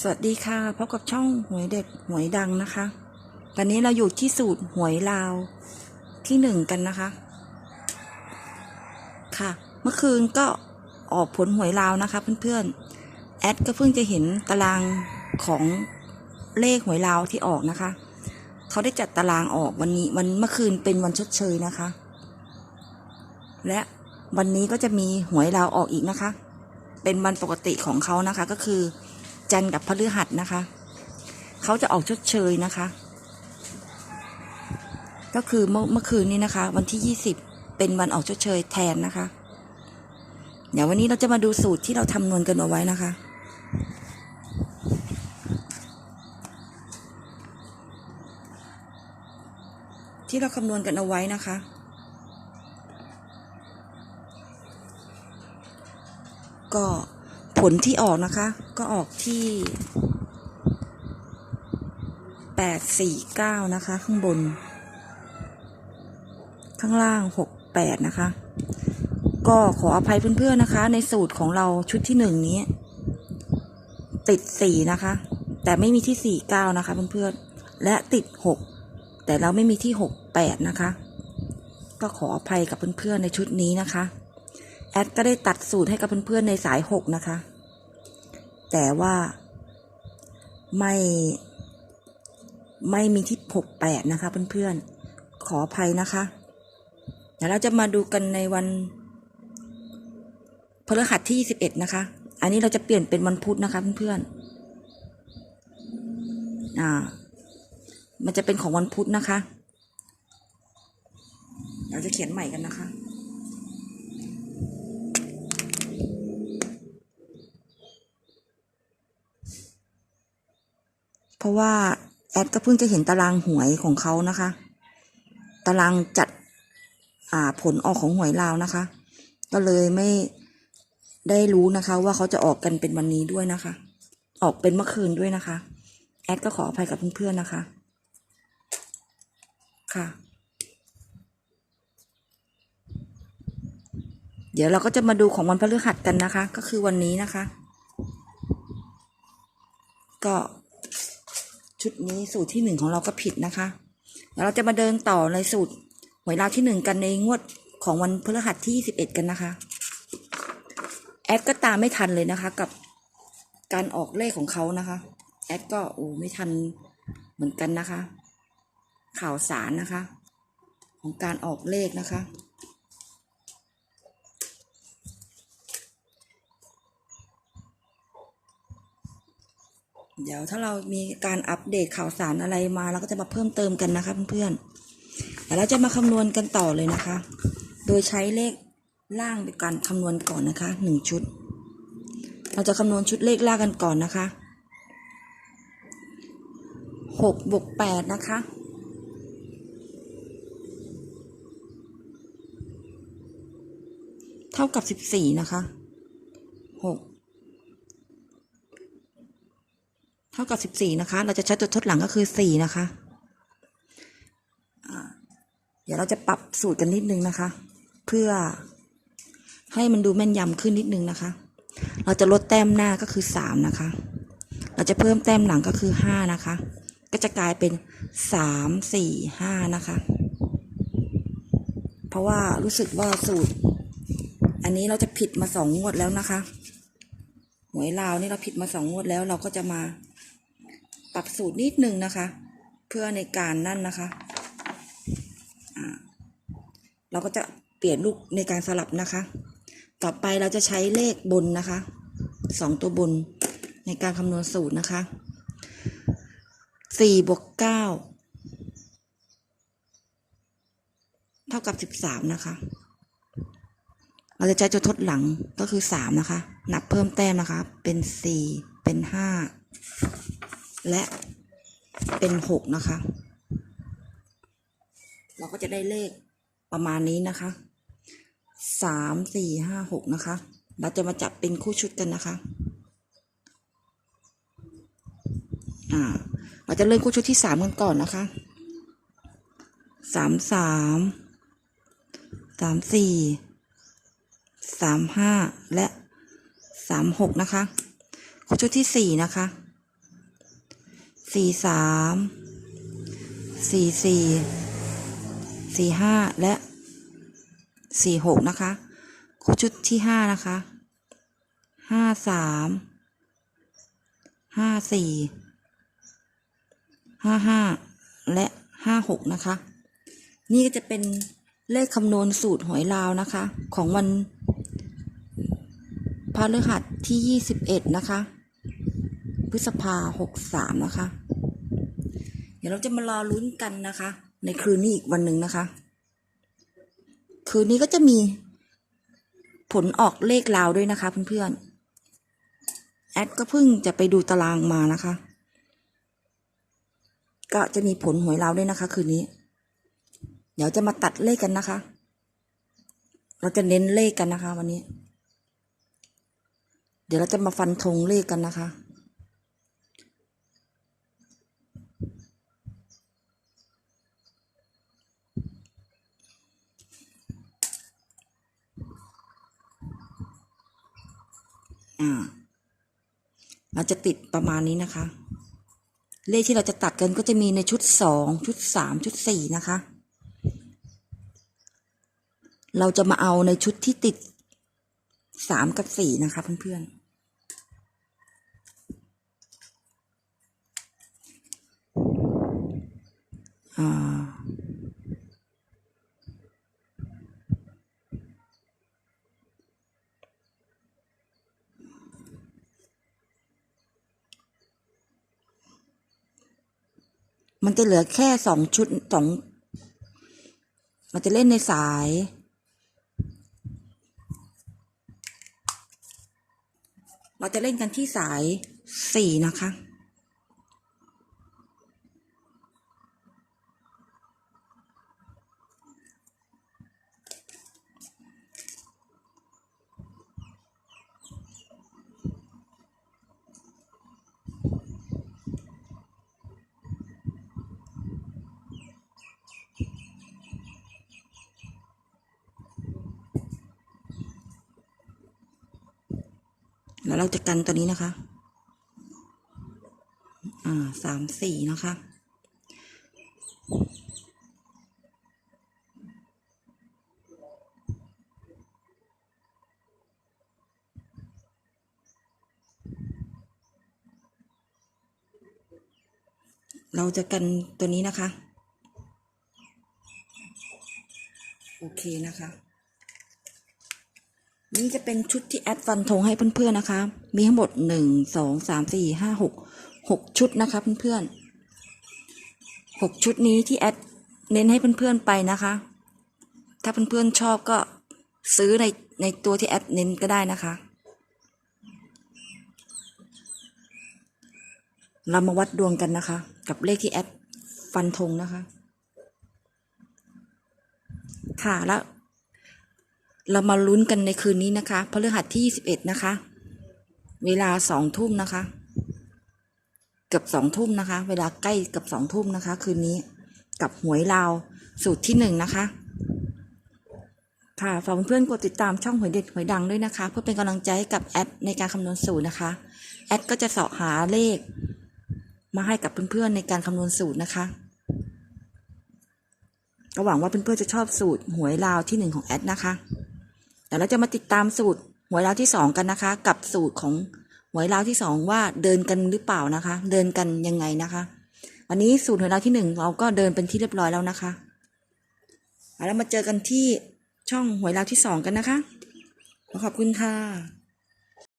สวัสดีค่ะพบกับช่องหวยเด็ดหวยดังนะคะ ตอนนี้เราอยู่ที่สูตรหวยลาวที่หนึ่งกันนะคะ ค่ะ เมื่อคืนก็ออกผลหวยลาวนะคะ เพื่อนๆแอดก็เพิ่งจะเห็นตารางของเลขหวยลาวที่ออกนะคะ เขาได้จัดตารางออกวันนี้วันเมื่อคืนเป็นวันชดเชยนะคะ และวันนี้ก็จะมีหวยลาวออกอีกนะคะ เป็นวันปกติของเขานะคะก็คือ จันทร์กับพฤหัสนะคะ เขาจะออกชดเชยนะคะ ก็คือเมื่อเมื่อคืนนี้นะคะ วันที่ยี่สิบเป็นวันออกชดเชยแทนนะคะ เดี๋ยววันนี้เราจะมาดูสูตรที่เราทำนวณกันเอาไว้นะคะที่เราคำนวณกันเอาไว้นะคะ ก็ ผลที่ออกนะคะ ก็ออกที่แปดสี่เก้านะคะ ข้างบน ข้างล่างหกแปดนะคะ ก็ขออภัยเพื่อนๆนะคะ ในสูตรของเราชุดที่หนึ่งนี้ ติดสี่นะคะ แต่ไม่มีที่สี่เก้านะคะเพื่อนๆและติดหกแต่เราไม่มีที่หกแปดนะคะ ก็ขออภัยกับเพื่อนๆในชุดนี้นะคะแอดก็ได้ตัดสูตรให้กับเพื่อนๆในสายหกนะคะ แต่ว่าไม่ไม่มีที่หกแปดนะคะเพื่อนๆ ขออภัยนะคะ เดี๋ยวเราจะมาดูกันในวันพฤหัสที่21นะคะ อันนี้เราจะเปลี่ยนเป็นวันพุธนะคะเพื่อนๆ อ่า มันจะเป็นของวันพุธนะคะ เราจะเขียนใหม่กันนะคะ เพราะว่าแอดก็เพิ่งจะเห็นตารางหวยของเขานะคะ ตารางจัดอ่าผลออกของหวยลาวนะคะ ก็เลยไม่ได้รู้นะคะ ว่าเขาจะออกกันเป็นวันนี้ด้วยนะคะ ออกเป็นเมื่อคืนด้วยนะคะ แอดก็ขออภัยกับเพื่อนๆนะคะ ค่ะ เดี๋ยวเราก็จะมาดูของวันพฤหัสกันนะคะ ก็คือวันนี้นะคะ ก็ ชุดนี้สูตรที่หนึ่งของเราก็ผิดนะคะเดี๋ยวเราจะมาเดินต่อในสูตรหวยลาวที่หนึ่งกันในงวดของวันพฤหัสที่สิบเอ็ดกันนะคะ แอดก็ตามไม่ทันเลยนะคะ กับการออกเลขของเขานะคะ แอดก็โอ้ไม่ทันเหมือนกันนะคะ ข่าวสารนะคะ ของการออกเลขนะคะ เดี๋ยวถ้าเรามีการอัปเดตข่าวสารอะไรมาเราก็จะมาเพิ่มเติมกันนะคะเพื่อนๆเดี๋ยวเราจะมาคำนวณกันต่อเลยนะคะ โดยใช้เลขล่างเป็นการคำนวณก่อนนะคะหนึ่งชุด เราจะคำนวณชุดเลขล่างกันก่อนนะคะหกบวกแปดนะคะเท่ากับสิบสี่นะคะหก เท่ากับสิบสี่นะคะ เราจะใช้ตัวทดหลังก็คือสี่นะคะเดี๋ยวเราจะปรับสูตรกันนิดนึงนะคะ เพื่อให้มันดูแม่นยำขึ้นนิดนึงนะคะ เราจะลดแต้มหน้าก็คือสามนะคะ เราจะเพิ่มแต้มหลังก็คือห้านะคะ ก็จะกลายเป็นสามสี่ห้านะคะ เพราะว่ารู้สึกว่าสูตร อันนี้เราจะผิดมาสองงวดแล้วนะคะหวยลาวนี่เราผิดมาสองงวดแล้วเราก็จะมา ปรับสูตรนิดนึงนะคะ เพื่อในการนั่นนะคะเราก็จะเปลี่ยนลูกในการสลับนะคะ ต่อไปเราจะใช้เลขบนนะคะสองตัวบนในการคำนวณสูตรนะคะสี่บวกเก้าเท่ากับสิบสามนะคะ เราจะใช้ตัวทดหลังก็คือสามนะคะ นับเพิ่มแต้มนะคะ เป็นสี่เป็นห้า และเป็นหกนะคะ เราก็จะได้เลขประมาณนี้นะคะสามสี่ห้าหกนะคะ เราจะมาจับเป็นคู่ชุดกันนะคะ อ่า เราจะเริ่มคู่ชุดที่สามกันก่อนนะคะสามสามสามสี่สามห้าและสามหกนะคะ คู่ชุดที่สี่นะคะ สี่สามสี่สี่สี่ห้าและสี่หกนะคะ คู่ชุดที่ห้านะคะห้าสามห้าสี่ห้าห้าและห้าหกนะคะ นี่ก็จะเป็นเลขคำนวณสูตรหวยลาวนะคะ ของวันพฤหัสที่ยี่สิบเอ็ดนะคะ พฤษภาหกสามนะคะ ดี๋ยวเราจะมารอลุ้นกันนะคะ ในคืนนี้อีกวันหนึ่งนะคะ คืนนี้ก็จะมีผลออกเลขลาวด้วยนะคะเพื่อนๆแอดก็เพิ่งจะไปดูตารางมานะคะ ก็จะมีผลหวยลาวด้วยนะคะ คืนนี้ เดี๋ยวจะมาตัดเลขกันนะคะ เราจะเน้นเลขกันนะคะ วันนี้ เดี๋ยวเราจะมาฟันธงเลขกันนะคะ อ่าเราจะติดประมาณนี้นะคะ เลขที่เราจะตัดกันก็จะมีในชุดสองชุดสามชุดสี่นะคะ เราจะมาเอาในชุดที่ติดสามกับสี่นะคะเพื่อนๆอ่า มันจะเหลือแค่สองชุดสองมันจะเล่นในสาย เราจะเล่นกันที่สายสี่นะคะ แล้วเราจะกันตัวนี้นะคะ อ่าสามสี่นะคะ เราจะกันตัวนี้นะคะ โอเคนะคะ นี่จะเป็นชุดที่แอดฟันธงให้เพื่อนๆนะคะ มีทั้งหมดหนึ่งสองสามสี่ห้าหกหกชุดนะคะเพื่อนๆหกชุดนี้ที่แอดเน้นให้เพื่อนๆไปนะคะ ถ้าเพื่อนๆชอบก็ซื้อในในตัวที่แอดเน้นก็ได้นะคะ เรามาวัดดวงกันนะคะ กับเลขที่แอดฟันธงนะคะ ค่ะแล้ว เรามาลุ้นกันในคืนนี้นะคะพฤหัสที่21นะคะ เวลาสองทุ่มนะคะ เกือบสองทุ่มนะคะ เวลาใกล้กับสองทุ่มนะคะ คืนนี้กับหวยลาวสูตรที่หนึ่งนะคะ ค่ะฝากเพื่อนๆกดติดตามช่องหวยเด็ดหวยดังด้วยนะคะ เพื่อเป็นกำลังใจให้กับแอดในการคำนวณสูตรนะคะ แอดก็จะเสาะหาเลข มาให้กับเพื่อนๆในการคำนวณสูตรนะคะก็หวังว่าเพื่อนๆจะชอบสูตรหวยลาวที่หนึ่งของแอดนะคะ ดี๋ยวเราจะมาติดตามสูตรหวยลาวที่สองกันนะคะ กับสูตรของหวยลาวที่สองว่าเดินกันหรือเปล่านะคะ เดินกันยังไงนะคะวันนี้สูตรหวยลาวที่หนึ่งเราก็เดินเป็นที่เรียบร้อยแล้วนะคะแล้วมาเจอกันที่ช่องหวยลาวที่สองกันนะคะขอบคุณค่ะ